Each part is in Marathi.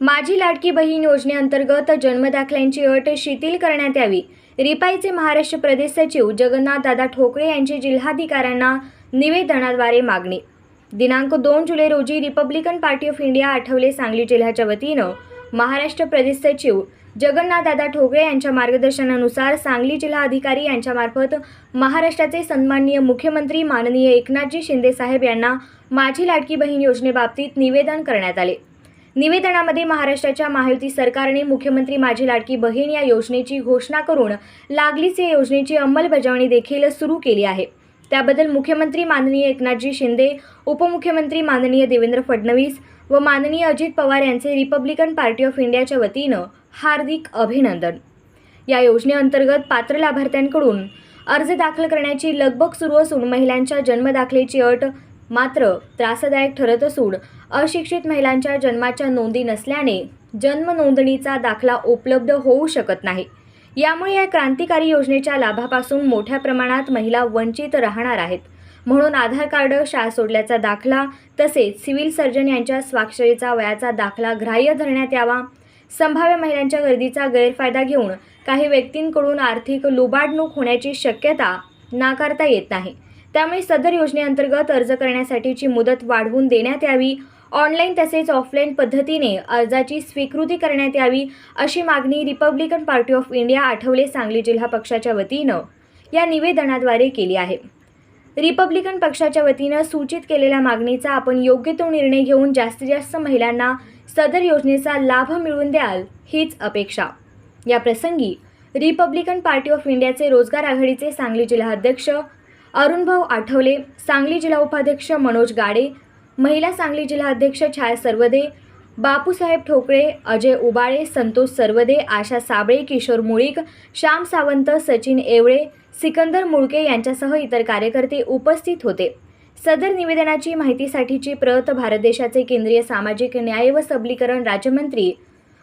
माझी लाडकी बहीण योजनेअंतर्गत जन्मदाखल्यांची अट शिथिल करण्यात यावी. रिपाईचे महाराष्ट्र प्रदेश सचिव जगन्नाथ दादा ठोकळे यांची जिल्हाधिकाऱ्यांना निवेदनाद्वारे मागणी. दिनांक दोन जुलै रोजी Republican Party of India Athawale Sangli जिल्ह्याच्या वतीनं महाराष्ट्र प्रदेश सचिव जगन्नाथदादा ठोकळे यांच्या मार्गदर्शनानुसार सांगली जिल्हा अधिकारी यांच्यामार्फत महाराष्ट्राचे सन्माननीय मुख्यमंत्री माननीय एकनाथजी शिंदेसाहेब यांना माझी लाडकी बहीण योजनेबाबतीत निवेदन करण्यात आले. निवेदनामध्ये महाराष्ट्राच्या महायुती सरकारने मुख्यमंत्री माझी लाडकी बहीण या योजनेची घोषणा करून लागलीच या योजनेची अंमलबजावणी देखील सुरू केली आहे. त्याबद्दल मुख्यमंत्री माननीय एकनाथजी शिंदे उपमुख्यमंत्री माननीय देवेंद्र फडणवीस व माननीय अजित पवार यांचे रिपब्लिकन पार्टी ऑफ इंडियाच्या वतीनं हार्दिक अभिनंदन. या योजनेअंतर्गत पात्र लाभार्थ्यांकडून अर्ज दाखल करण्याची लगबग सुरू असून महिलांच्या जन्मदाखलेची अट मात्र त्रासदायक ठरत असून अशिक्षित महिलांच्या जन्माच्या नोंदी नसल्याने जन्म नोंदणीचा दाखला उपलब्ध होऊ शकत नाही. यामुळे या क्रांतिकारी योजनेच्या लाभापासून मोठ्या प्रमाणात महिला वंचित राहणार आहेत. म्हणून आधार कार्ड शाळा सोडल्याचा दाखला तसेच सिव्हिल सर्जन यांच्या स्वाक्षरीचा वयाचा दाखला ग्राह्य धरण्यात यावा संभाव्य महिलांच्या गर्दीचा गैरफायदा घेऊन काही व्यक्तींकडून आर्थिक लुबाडणूक होण्याची शक्यता नाकारता येत नाही. त्यामुळे सदर योजनेअंतर्गत अर्ज करण्यासाठीची मुदत वाढवून देण्यात यावी. ऑनलाईन तसेच ऑफलाईन पद्धतीने अर्जाची स्वीकृती करण्यात यावी अशी मागणी Republican Party of India Athawale Sangli जिल्हा पक्षाच्या वतीनं या निवेदनाद्वारे केली आहे. रिपब्लिकन पक्षाच्या वतीनं सूचित केलेल्या मागणीचा आपण योग्य तो निर्णय घेऊन जास्तीत जास्त महिलांना सदर योजनेचा लाभ मिळवून द्याल हीच अपेक्षा. या प्रसंगी रिपब्लिकन पार्टी ऑफ इंडियाचे रोजगार आघाडीचे सांगली जिल्हा अध्यक्ष अरुणभाऊ आठवले सांगली जिल्हा उपाध्यक्ष मनोज गाडे महिला सांगली जिल्हा अध्यक्ष छाया सर्वदे बापूसाहेब ठोकळे अजय उबाळे संतोष सर्वदे आशा साबळे किशोर मुळीक श्याम सावंत सचिन एवळे सिकंदर मुळके यांच्यासह इतर कार्यकर्ते उपस्थित होते. सदर निवेदनाची माहितीसाठीची प्रत भारत देशाचे केंद्रीय सामाजिक न्याय व सबलीकरण राज्यमंत्री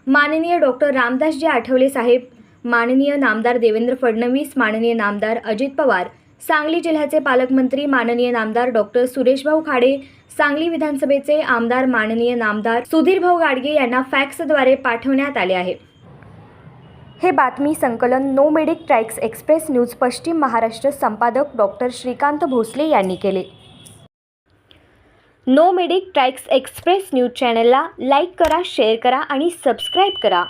माननीय डॉक्टर रामदासजी आठवले साहेब माननीय नामदार देवेंद्र फडणवीस माननीय नामदार अजित पवार सांगली जिल्ह्याचे पालकमंत्री माननीय नामदार डॉक्टर सुरेशभाऊ खाडे सांगली विधानसभेचे आमदार माननीय नामदार सुधीरभाऊ गाडगे यांना फॅक्सद्वारे पाठवण्यात आले आहे. हे बातमी संकलन no medic tracks express news पश्चिम महाराष्ट्र संपादक डॉक्टर श्रीकांत भोसले यांनी केले. No medic tracks express news चॅनलला लाईक करा शेअर करा आणि सबस्क्राईब करा.